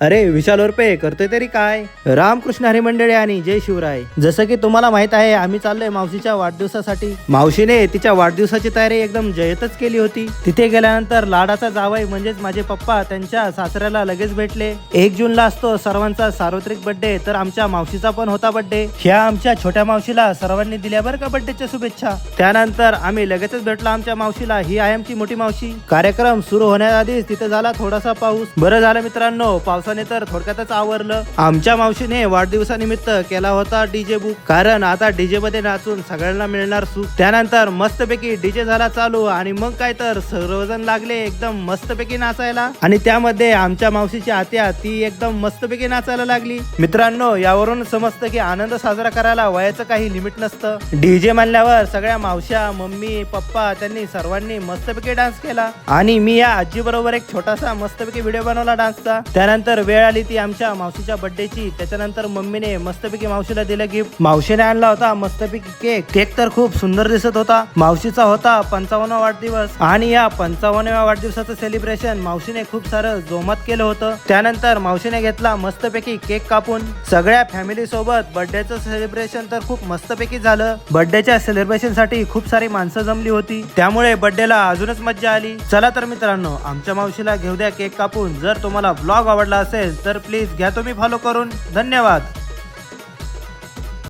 अरे विशाल ओरपे करतोय तरी काय? रामकृष्ण हरी मंडळी आणि जय शिवराय. जसं की तुम्हाला माहीत आहे आम्ही चाललोय मावशीच्या वाढदिवसासाठी. मावशीने तिच्या वाढदिवसाची तयारी एकदम जयतच केली होती. तिथे गेल्यानंतर लाडाचा जावई म्हणजेच माझे पप्पा त्यांच्या सासऱ्याला लगेच भेटले. एक जूनला असतो सर्वांचा सार्वत्रिक बर्थडे तर आमच्या मावशीचा पण होता बर्थडे ह्या आमच्या छोट्या मावशीला सर्वांनी दिल्या बरं का बर्थडेच्या शुभेच्छा? त्यानंतर आम्ही लगेचच भेटलो आमच्या मावशीला ही आहे आमची मोठी मावशी. कार्यक्रम सुरू होण्याआधीच तिथे झाला थोडासा पाऊस. बरं झालं मित्रांनो पावसाने तर थोडक्यातच आवरलं. आमच्या मावशीने वाढदिवसानिमित्त केला होता डीजे बुक कारण आता डीजे मध्ये नाचून सगळ्यांना मिळणार सुख. त्यानंतर मस्तपैकी डीजे झाला चालू आणि मग काय तर सर्वजण लागले एकदम मस्तपैकी नाचायला. आणि त्यामध्ये आमच्या मावशीची आत्या ती एकदम मस्तपैकी नाचायला लागली. मित्रांनो यावरून समजतं की आनंद साजरा करायला वयाचं काही लिमिट नसतं. डीजे म्हणल्यावर सगळ्या मावश्या मम्मी पप्पा त्यांनी सर्वांनी मस्तपैकी डान्स केला. आणि मी या आजी बरोबर एक छोटासा मस्तपैकी व्हिडिओ बनवला डान्सचा त्यानंतर वेळ आली ती आमच्या मावशीच्या बर्थडेची त्याच्यानंतर मम्मीने मस्तपैकी मावशीला दिलं गिफ्ट मावशीने आणला होता मस्तपैकी केक केक तर खूप सुंदर दिसत होता. मावशीचा होता पंचावन्न वाढदिवस. आणि या पंचावन्नव्या वाढदिवसाचं सेलिब्रेशन मावशीने खूप सारं जोमात केलं होतं. त्यानंतर मावशीने घेतला मस्तपैकी केक कापून. सगळ्या फॅमिली सोबत बर्थडेचं सेलिब्रेशन तर खूप मस्तपैकी झालं. बर्थडेच्या सेलिब्रेशनसाठी खूप सारी माणसं जमली होती. त्यामुळे बर्थडेला अजूनच मज्जा आली. चला तर मित्रांनो आमच्या मावशीला घेऊ द्या केक कापून. जर तुम्हाला ब्लॉग आवडला असेल तर प्लीज घ्या तुम्ही फॉलो करून. धन्यवाद.